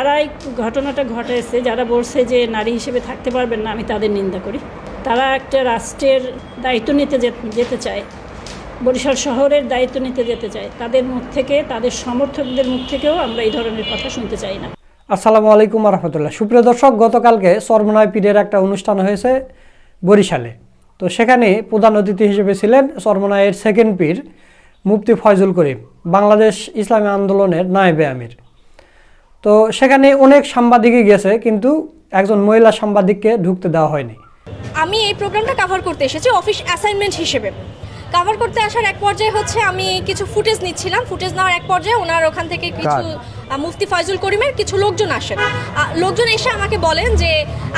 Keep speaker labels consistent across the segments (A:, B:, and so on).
A: যারা এই ঘটনাটা ঘটেছে, যারা বলছে যে নারী হিসেবে থাকতে পারবেন না, আমি তাদের নিন্দা করি। তারা একটা রাষ্ট্রের দায়িত্ব নিতে যেতে চায়, বরিশাল শহরের দায়িত্ব নিতে যেতে চায়, তাদের মুখ থেকে, তাদের সমর্থকদের মুখ থেকেও আমরা এই ধরনের কথা শুনতে চাই না।
B: আসসালামু আলাইকুম রহমতুল্লাহ সুপ্রিয় দর্শক, গতকালকে সর্বনয় পীরের একটা অনুষ্ঠান হয়েছে বরিশালে। তো সেখানে প্রধান অতিথি হিসেবে ছিলেন সর্বনয়ের সেকেন্ড পীর মুফতি ফয়জুল করিম, বাংলাদেশ ইসলামী আন্দোলনের নায়েবে আমির। তো সেখানে অনেক সাংবাদিকই গেছে, কিন্তু একজন মহিলা সাংবাদিককে ঢুকতে দেওয়া হয়নি।
C: আমি এই প্রোগ্রামটা কভার করতে এসেছি অফিস অ্যাসাইনমেন্ট হিসেবে। কভার করতে আসার এক পর্যায়ে হচ্ছে আমি কিছু ফুটেজ নিচ্ছিলাম। ফুটেজ নেওয়ার এক পর্যায়ে ওনার ওখান থেকে কিছু মুফতি ফয়জুল করিমের কিছু লোকজন আসেন লোকজন এসে আমাকে বলেন যে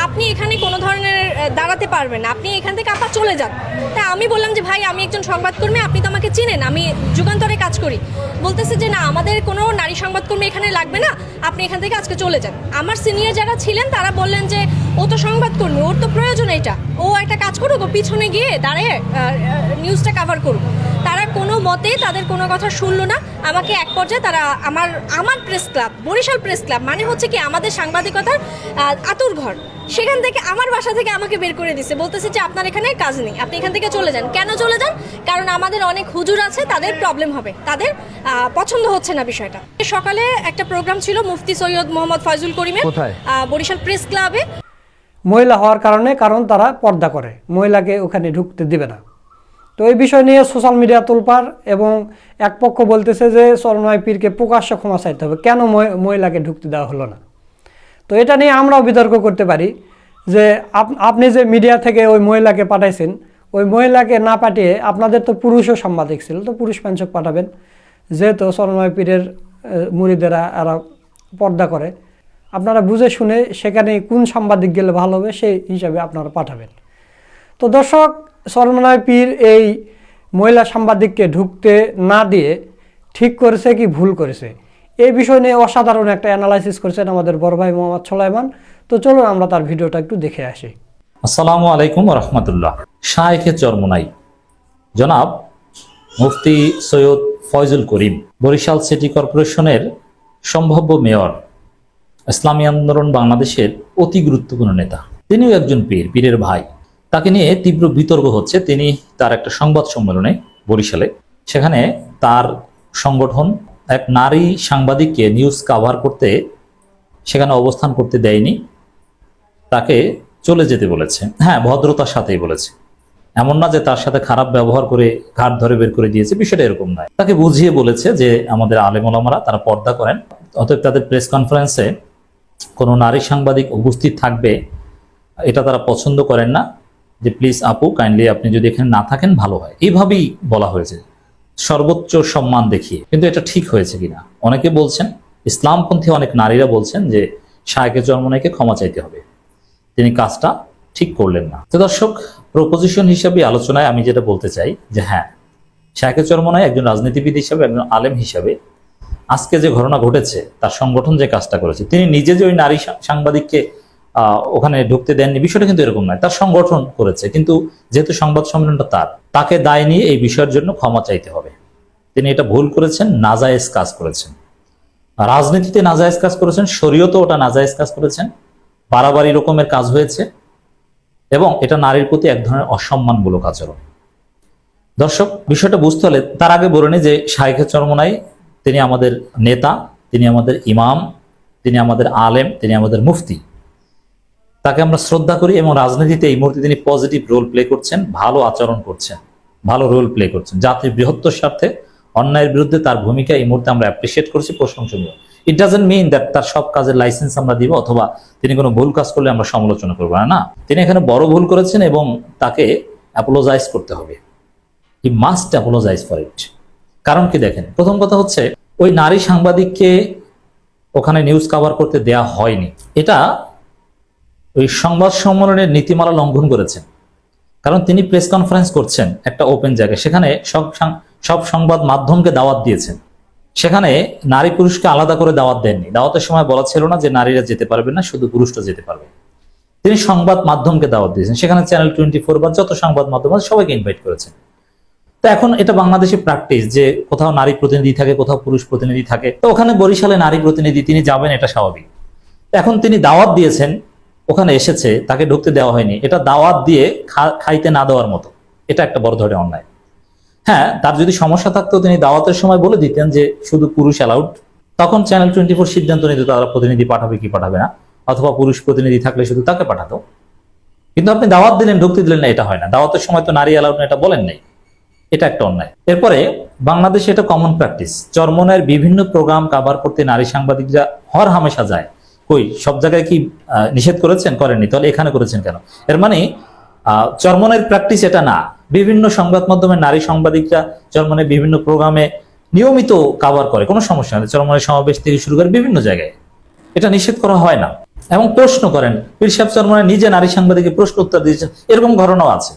C: আপনি এখানে কোনো ধরনের দাঁড়াতে পারবেন না। আপনি এখান থেকে আপা চলে যান। তা আমি বললাম যে ভাই আমি একজন সংবাদকর্মী আপনি তো আমাকে চিনেন আমি যুগান্তরে কাজ করি। বলতেছে যে না আমাদের কোনো নারী সংবাদকর্মী এখানে লাগবে না। আপনি এখান থেকে আজকে চলে যান। আমার সিনিয়র যারা ছিলেন তারা বললেন যে ও তো সংবাদকর্মী ওর তো প্রয়োজন এটা ও একটা কাজ করুক ও পিছনে গিয়ে দাঁড়িয়ে নিউজটা কভার করুক তারা কোনো মতে তাদের কোনো কথা শুনলো না। আমাকে এক পর্যায়ে তারা আমার আমার press club Barishal press club মানে হচ্ছে কি আমাদের সাংবাদিকতার আতুর ঘর সেখান থেকে আমার বাসা থেকে আমাকে বের করে দিছে। বলতেছে যে আপনার এখানে কাজ নেই আপনি এখান থেকে চলে যান। কেন চলে যান? কারণ আমাদের অনেক হুজুর আছে তাদের প্রবলেম হবে। তাদের আহ, পছন্দ হচ্ছে না বিষয়টা। সকালে একটা প্রোগ্রাম ছিল মুফতি সৈয়দ মোহাম্মদ ফয়জুল করিমের আহ, বরিশাল প্রেস ক্লাবে।
B: মহিলা হওয়ার কারণে কারণ তারা পর্দা করে। মহিলাকে ওখানে ঢুকতে দিবে না। তো এই বিষয় নিয়ে সোশ্যাল মিডিয়া তোলপার এবং এক পক্ষ বলতেছে যে সরনয় পীরকে প্রকাশ্য ক্ষমা চাইতে হবে। কেন মহি- মহিলাকে ঢুকতে দেওয়া হলো না? তো এটা নিয়ে আমরাও বিতর্ক করতে পারি যে আপ- আপনি যে মিডিয়া থেকে ওই মহিলাকে পাঠাইছেন ওই মহিলাকে না পাঠিয়ে আপনাদের তো পুরুষও সাংবাদিক ছিল তো পুরুষ পেঞ্চক পাঠাবেন। যেহেতু সরনয় পীরের আহ, মুরিদেরা এরা পর্দা করে। আপনারা বুঝে শুনে সেখানে কোন সাংবাদিক গেলে ভালো হবে সেই হিসাবে আপনারা পাঠাবেন। তো দর্শক সরমনায় পীর এই মহিলা সাংবাদিককে ঢুকতে না দিয়ে ঠিক করেছে কি ভুল করেছে? এই বিষয় নিয়ে অসাধারণ একটা অ্যানালাইসিস করেছেন আমাদের বড় ভাই মোহাম্মদ সোলাইমান। তো চলুন আমরা তার ভিডিওটা একটু দেখে আসি।
D: আসসালামু আলাইকুম রহমতুল্লাহ। শাহেখে চরমনাই। জনাব মুফতি সৈয়দ ফয়জুল করিম, বরিশাল সিটি কর্পোরেশনের সম্ভাব্য মেয়র, ইসলামী আন্দোলন বাংলাদেশের অতি গুরুত্বপূর্ণ নেতা। তিনিও একজন পীর, পীরের ভাই। তাকে নিয়ে তীব্র বিতর্ক হচ্ছে। তিনি তার একটা সংবাদ সম্মেলনে বরিশালে। সেখানে তার সংগঠন এক নারী সাংবাদিককে নিউজ কাভার করতে সেখানে অবস্থান করতে দেয়নি। তাকে চলে যেতে বলেছে। হ্যাঁ ভদ্রতার সাথেই বলেছে। এমন না যে তার সাথে খারাপ ব্যবহার করে ঘাট ধরে বের করে দিয়েছে, বিষয়টা এরকম নয়। তাকে বুঝিয়ে বলেছে যে আমাদের আলেমলামারা তারা পর্দা করেন। অতএব তাদের প্রেস কনফারেন্সে কোনো নারী সাংবাদিক উপস্থিত থাকবে, এটা তারা পছন্দ করেন না। যে প্লিজ আপু কাইন্ডলি আপনি যদি এখানে না থাকেন, ভালো হয়। এইভাবেই বলা হয়েছে। সর্বোচ্চ সম্মান দেখিয়ে। কিন্তু এটা ঠিক হয়েছে কিনা? অনেকে বলছেন, ইসলামপন্থী অনেক নারীরা বলছেন যে, শায়কে জন্মনাইকে ক্ষমা চাইতে হবে। তিনি কাজটা ঠিক করলেন না। তো দর্শক প্রপোজিশন হিসাবে আলোচনায় আমি যেটা বলতে চাই, যে হ্যাঁ শায়কে চরমনাই একজন রাজনীতিবিদ হিসাবে, একজন আলেম হিসাবে। আজকে যে ঘটনা ঘটেছে, তার সংগঠন যে কাজটা করেছে, তিনি নিজে যে ওই নারী সাংবাদিককে ওখানে ঢুকতে দেননি। বিষয়টা কিন্তু এরকম নয়। তার সংগঠন করেছে, কিন্তু যেহেতু সংবাদ সম্মেলনটা তার, তাকে দায় নিয়ে এই বিষয়ের জন্য ক্ষমা চাইতে হবে। তিনি এটা ভুল করেছেন, নাজায়েজ কাজ করেছেন। রাজনীতিতে নাজায়েজ কাজ করেছেন শরীয়তে ওটা নাজায়েজ কাজ করেছেন। বাড়াবাড়ি রকমের কাজ হয়েছে এবং এটা নারীর প্রতি এক ধরনের অসম্মানমূলক আচরণ। দর্শক, বিষয়টা বুঝতে হলে তার আগে বলে যে শাহেখে চরমনাই, তিনি আমাদের নেতা, তিনি আমাদের ইমাম, তিনি আমাদের আলেম, তিনি আমাদের মুফতি। তাকে আমরা শ্রদ্ধা করি এবং রাজনীতিতে এই মুহূর্তে তিনি পজিটিভ রোল প্লে করছেন, ভালো আচরণ করছেন, ভালো রোল প্লে করছেন। জাতির বৃহত্তর স্বার্থে অন্যায়ের বিরুদ্ধে তার ভূমিকা এই মুহূর্তে আমরা অ্যাপ্রিসিয়েট করছি, প্রশংসনীয়। ইট ডাজেন্ট মিন দ্যাট তার সব কাজের লাইসেন্স আমরা দিব অথবা তিনি কোনো ভুল কাজ করলে আমরা সমালোচনা করব না তিনি এখানে বড় ভুল করেছেন এবং তাকে অ্যাপোলোজাইজ করতে হবে। He must apologize for it কারণ কি দেখেন? প্রথম কথা হচ্ছে, ওই নারী সাংবাদিককে ওখানে নিউজ কভার করতে দেয়া হয়নি। এটা ওই সংবাদ সম্মেলনের নীতিমালা লঙ্ঘন করেছেন। কারণ তিনি প্রেস কনফারেন্স করছেন একটা ওপেন জায়গায়। সেখানে সব সব সংবাদ মাধ্যমকে দাওয়াত দিয়েছেন। সেখানে নারী পুরুষকে আলাদা করে দাওয়াত দেননি। দাওয়াতের সময় বলা ছিল না যে নারীরা যেতে পারবে না, শুধু পুরুষরা যেতে পারবে। তিনি সংবাদ মাধ্যমকে দাওয়াত দিয়েছেন। সেখানে চ্যানেল টোয়েন্টি ফোর বা যত সংবাদ মাধ্যম আছে সবাইকে ইনভাইট করেছেন। তো এখন এটা বাংলাদেশে প্র্যাকটিস যে কোথাও নারী প্রতিনিধি থাকে, কোথাও পুরুষ প্রতিনিধি থাকে। তো ওখানে বরিশালে নারী প্রতিনিধি, তিনি যাবেন, এটা স্বাভাবিক। এখন তিনি দাওয়াত দিয়েছেন ওখানে এসেছে, তাকে ঢুকতে দেওয়া হয়নি। এটা দাওয়াত দিয়ে খাইতে না দেওয়ার মতো। এটা একটা বড় ধরনের অন্যায়। হ্যাঁ তার যদি সমস্যা থাকতো, তিনি দাওয়াতের সময় বলে দিতেন যে শুধু পুরুষ অ্যালাউড। তখন চ্যানেল টোয়েন্টি ফোর সিদ্ধান্ত নিত তারা প্রতিনিধি পাঠাবে কি পাঠাবে না। অথবা পুরুষ প্রতিনিধি থাকলে শুধু তাকে পাঠাতো। কিন্তু আপনি দাওয়াত দিলেন, ঢুকতে দিলেন না, এটা হয় না। দাওয়াতের সময় তো নারী অ্যালাউড না, এটা বলেন নাই। এটা একটা অন্যায়। এরপরে বাংলাদেশে এটা কমন প্র্যাকটিস চরমনের বিভিন্ন প্রোগ্রাম কাভার করতে নারী সাংবাদিকরা হর হামেশা যায়। কই, সব জায়গায় কি নিষেধ করেছেন? করেননি। তাহলে এখানে করেছেন কেন? এর মানে চরমনের প্র্যাকটিস এটা না। বিভিন্ন সংবাদ মাধ্যমে নারী সাংবাদিকরা চরমনের বিভিন্ন প্রোগ্রামে নিয়মিত কাভার করে। কোনো সমস্যা নেই। চরমনের সমাবেশ থেকে শুরু করে বিভিন্ন জায়গায়। এটা নিষেধ করা হয় না। এবং প্রশ্ন করেন, পীর সাহেব চরমনের নিজে নারী সাংবাদিকের প্রশ্ন উত্তর দিয়েছেন। এরকম ঘটনাও আছে।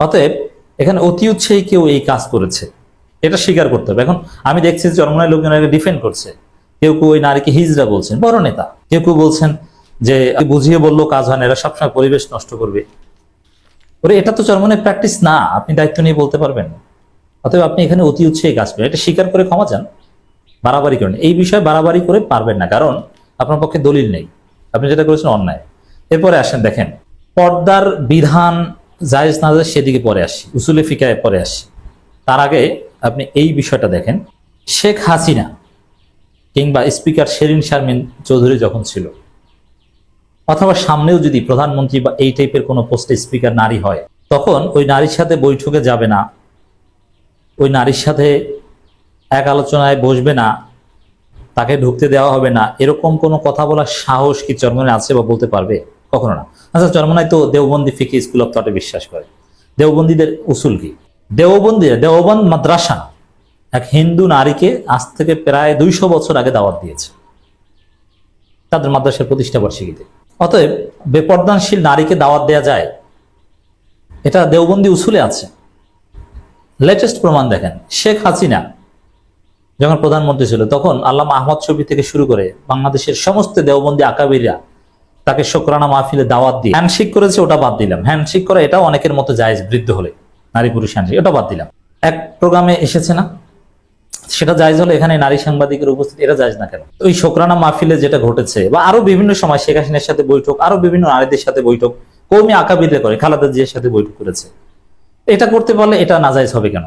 D: অতএব, এখানে অতি উৎসাহী কেউ এই কাজ করেছে। এটা স্বীকার করতে হবে। এখন আমি দেখছি যে চরমনায় লোকজন ডিফেন্ড করছে। কেউ কেউ ওই নারীকে হিজড়া বলছেন, বড় নেতা। কেউ কেউ বলছেন যে বুঝিয়ে বলল, কাজ হয় এরা সবসময় পরিবেশ নষ্ট করবে। ওরে, এটা তো চরমনের প্র্যাকটিস না, আপনি দায়িত্ব নিয়ে বলতে পারবেন অতএব আপনি এখানে অতি উৎসাহী কাজ করেন। এটা স্বীকার করে ক্ষমা চান, বাড়াবাড়ি করেন। এই বিষয়ে বাড়াবাড়ি করে পারবেন না, কারণ আপনার পক্ষে দলিল নেই। আপনি যেটা করেছেন অন্যায়। এরপরে আসেন, দেখেন, পর্দার বিধান জায়েজ না জায়েজ সেদিকে পরে আসি, উসুলে ফিকায় পরে আসি। তার আগে আপনি এই বিষয়টা দেখেন, শেখ হাসিনা কিংবা স্পিকার শেরিন শারমিন চৌধুরী যখন ছিল। অথবা সামনেও যদি প্রধানমন্ত্রী বা এই টাইপের কোনো পোস্টে স্পিকার নারী হয়, তখন ওই নারীর সাথে বৈঠকে যাবে না। ওই নারীর সাথে এক আলোচনায় বসবে না। তাকে ঢুকতে দেওয়া হবে না। এরকম কোনো কথা বলার সাহস কি চরমনে আছে বা বলতে পারবে? কখনো না। আচ্ছা চরমনায় তো দেওবন্দি ফিকে স্কুল অফ থটে বিশ্বাস করে। দেওবন্দীদের উসুল কি? দেওবন্দি দেওবন্দ মাদ্রাসা এক হিন্দু নারীকে আজ থেকে প্রায় দুইশো বছর আগে দাওয়াত দিয়েছে। তাদের মাদ্রাসার প্রতিষ্ঠা বার্ষিকীতে। অতএব বেপর্দানশীল নারীকে দাওয়াত দেওয়া যায়, এটা দেওবন্দি উসুলে আছে। লেটেস্ট প্রমাণ দেখেন, শেখ হাসিনা যখন প্রধানমন্ত্রী ছিল, তখন আল্লামা আহমদ ছবি থেকে শুরু করে বাংলাদেশের সমস্ত দেওবন্দি আকাবিরা তাকে শোকরানা মাহফিলে দাওয়াত দিয়ে হ্যান্ডশেক করেছে, ওটা বাদ দিলাম। হ্যান্ডশেক করা এটাও অনেকের মতো জায়েজ বৃদ্ধ হলে, নারী পুরুষ হ্যান্ডশেক, ওটা বাদ দিলাম। এক প্রোগ্রামে এসেছে না? সেটা জায়জ হলে এখানে নারী সাংবাদিকের উপস্থিতি এটা জায়জ না কেন? ওই শোকরানা মাহফিলে যেটা ঘটেছে, বা আরও বিভিন্ন সময় শেখ হাসিনার সাথে বৈঠক, আরও বিভিন্ন নারীদের সাথে বৈঠক কৌমি আকাবিরে করে, খালাদা জিয়ার সাথে বৈঠক করেছে। এটা করতে পারলে এটা নাজায়জ হবে কেন?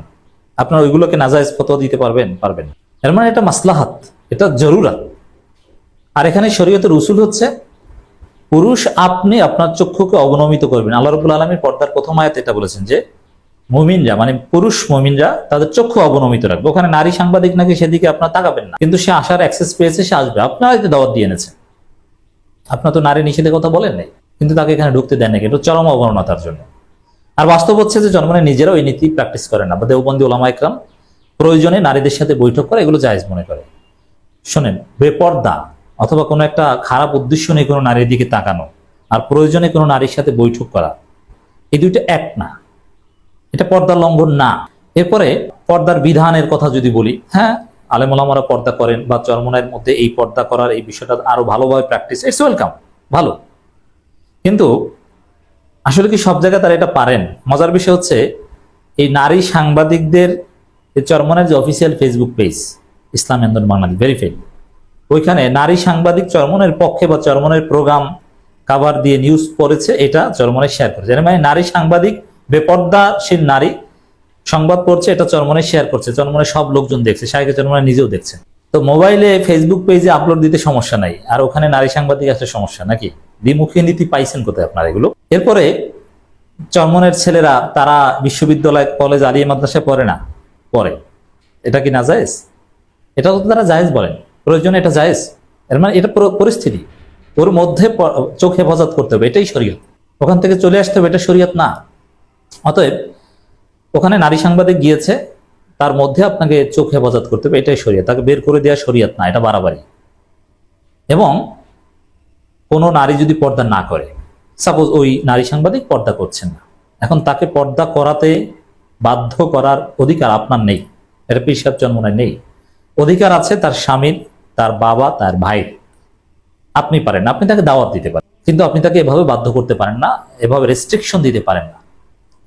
D: আপনার ওইগুলোকে নাজায়জ ফতোয়া দিতে পারবেন? পারবেন এর মানে এটা মাসলাহাত, এটা জরুরাত। আর এখানে শরীয়তের উসুল হচ্ছে, পুরুষ আপনি আপনার চক্ষুকে অবনমিত করবেন। আল্লাহ রবুল আলমীর পর্দার প্রথম আয়াত এটা বলেছেন যে মুমিনরা মানে পুরুষ মুমিনরা তাদের চক্ষু অবনমিত রাখবে। ওখানে নারী সাংবাদিক নাকি সেদিকে আপনার তাকাবেন না। কিন্তু সে আসার অ্যাক্সেস পেয়েছে, সে আসবে। আপনার হয়তো দাওয়াত দিয়ে এনেছে আপনার তো নারী নিষেধের কথা বলেন নাই। কিন্তু তাকে এখানে ঢুকতে দেন নাকি এটা চরম অবমাননার জন্য। আর বাস্তব হচ্ছে যে জন্মনে নিজেরাও এই নীতি প্র্যাকটিস করেন না। বা দেওবন্দি ওলামা একরাম প্রয়োজনে নারীদের সাথে বৈঠক করে, এগুলো জায়েজ মনে করে। শোনেন, বেপর্দা অথবা কোনো একটা খারাপ উদ্দেশ্য নিয়ে কোনো নারীর দিকে তাকানো আর প্রয়োজনে কোনো নারীর সাথে বৈঠক করা, এই দুইটা এক না। এটা পর্দার লঙ্ঘন না। এরপরে পর্দার বিধানের কথা যদি বলি হ্যাঁ আলেমুলামারা পর্দা করেন বা চরমনের মধ্যে এই পর্দা করার এই বিষয়টা আরও ভালোভাবে প্র্যাকটিস ইটস ওয়েলকাম ভালো। কিন্তু আসলে কি সব জায়গায় তারা এটা পারেন? মজার বিষয় হচ্ছে, এই নারী সাংবাদিকদের চরমনের যে অফিসিয়াল ফেসবুক পেজ ইসলাম আন্দোলন বাংলাদেশ ভেরিফাইড ওইখানে নারী সাংবাদিক চরমনের পক্ষে বা চরমনের প্রোগ্রাম কাভার দিয়ে নিউজ পড়েছে, এটা চরমনে শেয়ার করেছে। মানে নারী সাংবাদিক বেপর্দাশীল নারী সংবাদ পড়ছে, এটা চরমনে শেয়ার করছে চরমনে সব লোকজন দেখছে, শাহেকে চরমনে নিজেও দেখছে। তো মোবাইলে ফেসবুক পেজে আপলোড দিতে সমস্যা নাই, আর ওখানে নারী সাংবাদিক আসলে সমস্যা নাকি? দ্বিমুখী নীতি পাইছেন কোথায় আপনারা এগুলো? এরপরে চরমনের ছেলেরা, তারা বিশ্ববিদ্যালয় কলেজ আলিয়া মাদ্রাসায় পড়ে না? পড়ে। এটা কি না জায়েজ? এটা তো তারা জায়েজ বলেন। প্রয়োজনে এটা জায়েজ। এর মানে এটা পরিস্থিতি। ওর মধ্যে চোখ হেফাজত করতে হবে, এটাই শরীয়ত। ওখান থেকে চলে আসতে হবে, এটা শরীয়ত না। অতএব ওখানে নারী সাংবাদিক গিয়েছে, তার মধ্যে আপনাকে চোখ হেফাজত করতে হবে, এটাই শরীয়ত, তাকে বের করে দেওয়া শরীয়ত না, এটা বাড়াবাড়ি। এবং কোনো নারী যদি পর্দা না করে সাপোজ ওই নারী সাংবাদিক পর্দা করছেন না, এখন তাকে পর্দা করাতে বাধ্য করার অধিকার আপনার নেই এটা পেশাব জন্মনায় নেই। অধিকার আছে তার স্বামীর, তার বাবা, তার ভাই আপনি পারেন আপনি তাকে দাওয়াত দিতে পারেন, কিন্তু আপনি তাকে এভাবে বাধ্য করতে পারেন না, এভাবে রেস্ট্রিকশন দিতে পারেন না।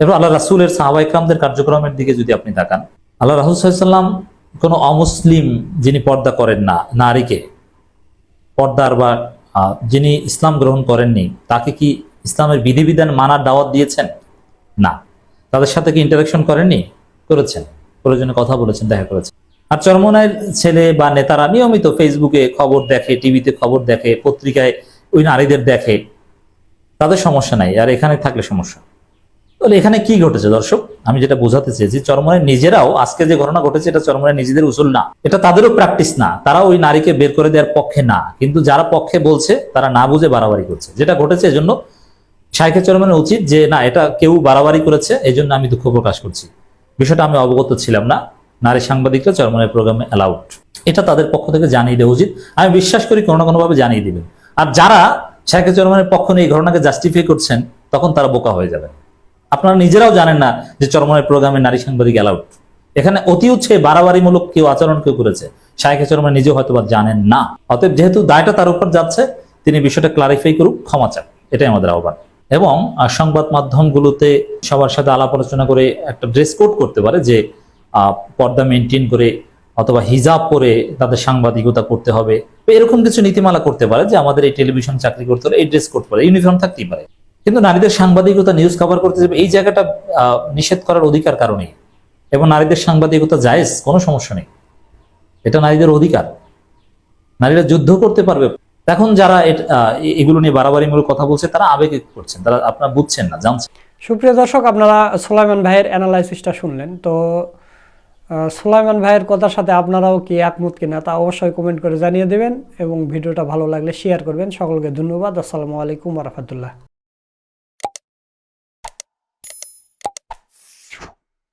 D: এবার আল্লাহ রাসুলের সাহাবাইকরামদের কার্যক্রমের দিকে যদি আপনি তাকান, আল্লাহ রাহুল সাল্লাম কোনো অমুসলিম যিনি পর্দা করেন না, নারীকে, পর্দার বা যিনি ইসলাম গ্রহণ করেননি, তাকে কি ইসলামের বিধিবিধান মানার দাওয়াত দিয়েছেন? না। তাদের সাথে কি ইন্টারাকশন করেননি? করেছেন। প্রয়োজনে কথা বলেছেন, দেখা করেছেন। আর চরমনায়ের ছেলে বা নেতারা নিয়মিত ফেসবুকে খবর দেখে টিভিতে খবর দেখে, পত্রিকায় ওই নারীদের দেখে, তাদের সমস্যা নাই। আর এখানে থাকলে সমস্যা। তাহলে এখানে কি ঘটেছে দর্শক? আমি যেটা বোঝাতে চেয়েছি চরমনের নিজেরাও আজকে যে ঘটনা ঘটেছে এটা চরমনের নিজেদের উসুল না। এটা তাদেরও প্র্যাকটিস না। তারা ওই নারীকে বের করে দেওয়ার পক্ষে না। কিন্তু যারা পক্ষে বলছে, তারা না বুঝে বাড়াবাড়ি করছে। যেটা ঘটেছে এজন্য শাইখে চরমনের উচিত যে, না, এটা কেউ বাড়াবাড়ি করেছে এই জন্য আমি দুঃখ প্রকাশ করছি। বিষয়টা আমি অবগত ছিলাম না। নারী সাংবাদিকরা চরমনের প্রোগ্রামে অ্যালাউড এটা তাদের পক্ষ থেকে জানিয়ে দেওয়া উচিত। আমি বিশ্বাস করি কোনো না কোনোভাবে জানিয়ে দিবেন। আর যারা শাইখে চরমনের পক্ষ নিয়ে এই ঘটনাকে জাস্টিফাই করছেন, তখন তারা বোকা হয়ে যাবে আপনারা নিজেরাও জানেন না যে চরমনের প্রোগ্রামে নারী সাংবাদিক অ্যালাউড এখানে অতি উচ্ছে বাড়াবাড়িমূলক কেউ আচরণ কেউ করেছে। শাহেখে চরমন নিজেও হয়তো বা জানেন না। অতএব যেহেতু দায়টা তার উপর যাচ্ছে, তিনি বিষয়টা ক্লারিফাই করুক, ক্ষমা চান। এটাই আমাদের আহ্বান। এবং সংবাদ মাধ্যমগুলোতে সবার সাথে আলাপ আলোচনা করে একটা ড্রেস কোড করতে পারে যে পর্দা মেনটেন করে অথবা হিজাব পরে তাদের সাংবাদিকতা করতে হবে। এরকম কিছু নীতিমালা করতে পারে যে আমাদের এই টেলিভিশন চাকরি করতে হলে এই ড্রেস কোড পরে ইউনিফর্ম থাকতেই পারে। কিন্তু নারীদের সাংবাদিকতা নিউজ কভার করতে যাবে, এই জায়গাটা নিষেধ করার অধিকার কারণে এবং নারীদের সাংবাদিকতা জায়েজ, কোনো সমস্যা নেই। এটা নারীদের অধিকার। নারীরা যুদ্ধ করতে পারবে। এখন যারা এগুলো নিয়ে বাড়াবাড়িমূলক কথা বলছে, তারা আবেগে করছেন তারা আপনারা বুঝছেন না, জানছেন।
B: সুপ্রিয় দর্শক, আপনারা সোলাইমান ভাইয়ের অ্যানালাইসিসটা শুনলেন। তো সোলাইমান ভাইয়ের কথার সাথে আপনারাও কি একমত কিনা, তা অবশ্যই কমেন্ট করে জানিয়ে দেবেন এবং ভিডিওটা ভালো লাগলে শেয়ার করবেন। সকলকে ধন্যবাদ। আসসালামু আলাইকুম রহমতুল্লাহ।